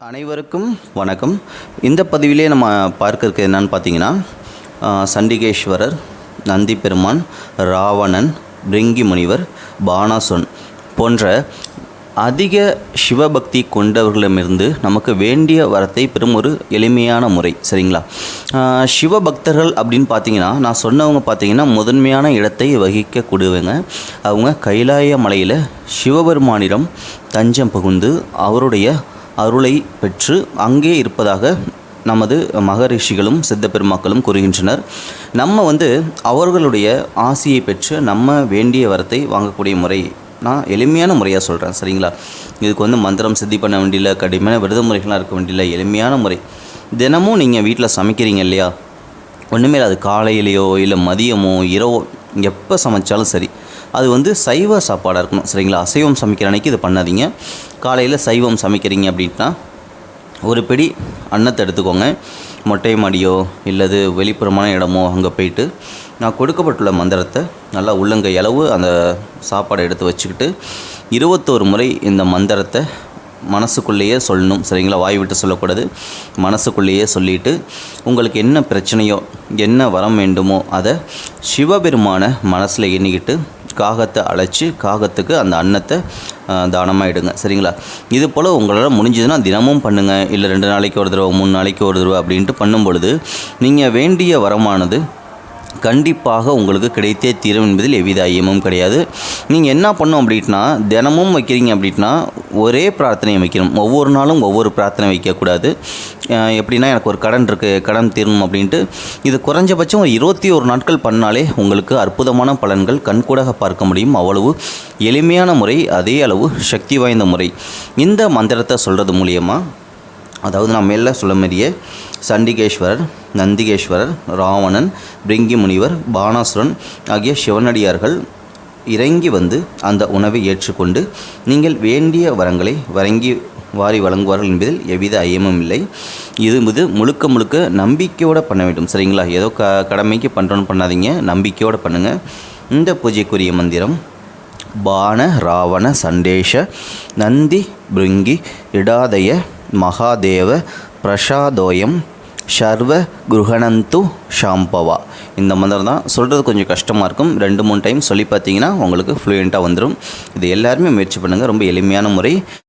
அனைவருக்கும் வணக்கம். இந்த பதிவிலே நம்ம பார்க்கறதுக்கு என்னன்னு பார்த்தீங்கன்னா சண்டிகேஸ்வரர் நந்தி பெருமான் ராவணன் பிரிங்கி முனிவர் பானாசுன் போன்ற அதிக சிவபக்தி கொண்டவர்களிடமிருந்து நமக்கு வேண்டிய வரத்தை பெறும் ஒரு எளிமையான முறை சரிங்களா? சிவபக்தர்கள் அப்படின்னு பார்த்தீங்கன்னா நான் சொன்னவங்க பார்த்தீங்கன்னா முதன்மையான இடத்தை வகிக்கக்கூடியவங்க. அவங்க கைலாய மலையில் சிவபெருமானிடம் தஞ்சம் புகுந்து அவருடைய அருளை பெற்று அங்கே இருப்பதாக நமது மகரிஷிகளும் சித்த பெருமாக்களும் கூறுகின்றனர். நம்ம வந்து அவர்களுடைய ஆசையை பெற்று நம்ம வேண்டிய வரத்தை வாங்கக்கூடிய முறை நான் எளிமையான முறையாக சொல்கிறேன் சரிங்களா? இதுக்கு வந்து மந்திரம் சித்தி பண்ண வேண்டியில்ல கடுமையான விரத முறைகள்லாம் இருக்க வேண்டியில்ல எளிமையான முறை. தினமும் நீங்கள் வீட்டில் சமைக்கிறீங்க இல்லையா? ஒன்றுமே அது காலையிலையோ இல்லை மதியமோ இரவோ எப்போ சமைச்சாலும் சரி அது வந்து சைவ சாப்பாடாக இருக்கணும் சரிங்களா? அசைவம் சமைக்கிற அன்னைக்கு இது பண்ணாதீங்க. காலையில் சைவம் சமைக்கிறீங்க அப்படின்னா ஒரு பிடி அன்னத்தை எடுத்துக்கோங்க. மொட்டை மாடியோ இல்லது வெளிப்புறமான இடமோ அங்கே போயிட்டு நான் கொடுக்கப்பட்டுள்ள மந்திரத்தை நல்லா உள்ளங்கை அளவு அந்த சாப்பாடை எடுத்து வச்சுக்கிட்டு இருபத்தோரு முறை இந்த மந்திரத்தை மனசுக்குள்ளேயே சொல்லணும். சரிங்களா? வாய் விட்டு சொல்லக்கூடாது. மனசுக்குள்ளேயே சொல்லிட்டு உங்களுக்கு என்ன பிரச்சனையோ என்ன வரம் வேண்டுமோ அதை சிவபெருமான மனசில் எண்ணிக்கிட்டு காகத்தை அழைச்சி காகத்துக்கு அந்த அன்னத்தை தானமாக இடுங்க சரிங்களா? இது போல் உங்களால் முடிஞ்சதுன்னா தினமும் பண்ணுங்கள் இல்லை ரெண்டு நாளைக்கு ஒரு தடவை மூணு நாளைக்கு ஒரு தடவை அப்படின்ட்டு பண்ணும் பொழுது நீங்கள் வேண்டிய வரமானது கண்டிப்பாக உங்களுக்கு கிடைத்தே தீரும் என்பதில் எவ்வித ஐயமும் கிடையாது. நீங்கள் என்ன பண்ணும் அப்படின்னா தினமும் வைக்கிறீங்க அப்படின்னா ஒரே பிரார்த்தனையை வைக்கணும். ஒவ்வொரு நாளும் ஒவ்வொரு பிரார்த்தனை வைக்கக்கூடாது. எப்படின்னா எனக்கு ஒரு கடன் இருக்குது கடன் தீரணும் அப்படின்ட்டு. இது குறைஞ்சபட்சம் ஒரு இருபத்தி ஒரு நாட்கள் பண்ணாலே உங்களுக்கு அற்புதமான பலன்கள் கண்கூடாக பார்க்க முடியும். அவ்வளவு எளிமையான முறை அதே அளவு சக்தி வாய்ந்த முறை. இந்த மந்திரத்தை சொல்கிறது மூலியமாக அதாவது நான் மேலே சொல்ல மாதிரியே சண்டிகேஸ்வரர் நந்திகேஸ்வரர் ராவணன் பிரிங்கி முனிவர் பானாசுரன் ஆகிய சிவனடியார்கள் இறங்கி வந்து அந்த உணவை ஏற்றுக்கொண்டு நீங்கள் வேண்டிய வரங்களை வழங்கி வாரி வழங்குவார்கள் என்பதில் எவ்வித ஐயமும் இல்லை. இது இது முழுக்க முழுக்க நம்பிக்கையோடு பண்ண வேண்டும். சரிங்களா? ஏதோ க கடமைக்கு பண்ணுறோன்னு பண்ணாதீங்க. நம்பிக்கையோடு பண்ணுங்கள் இந்த பூஜைக்குரிய மந்திரம் பான ராவண சண்டேஷ நந்தி பிருங்கி இடாதய மகாதேவ பிரசாதோயம் சர்வ குருகணந்து ஷாம்பவா. இந்த மந்திரம் தான். சொல்கிறது கொஞ்சம் கஷ்டமாக இருக்கும். ரெண்டு மூணு டைம் சொல்லி பார்த்தீங்கன்னா உங்களுக்கு ஃப்ளூயண்ட்டாக வந்துடும் இது எல்லாருமே முயற்சி பண்ணுங்கள் ரொம்ப எளிமையான முறை.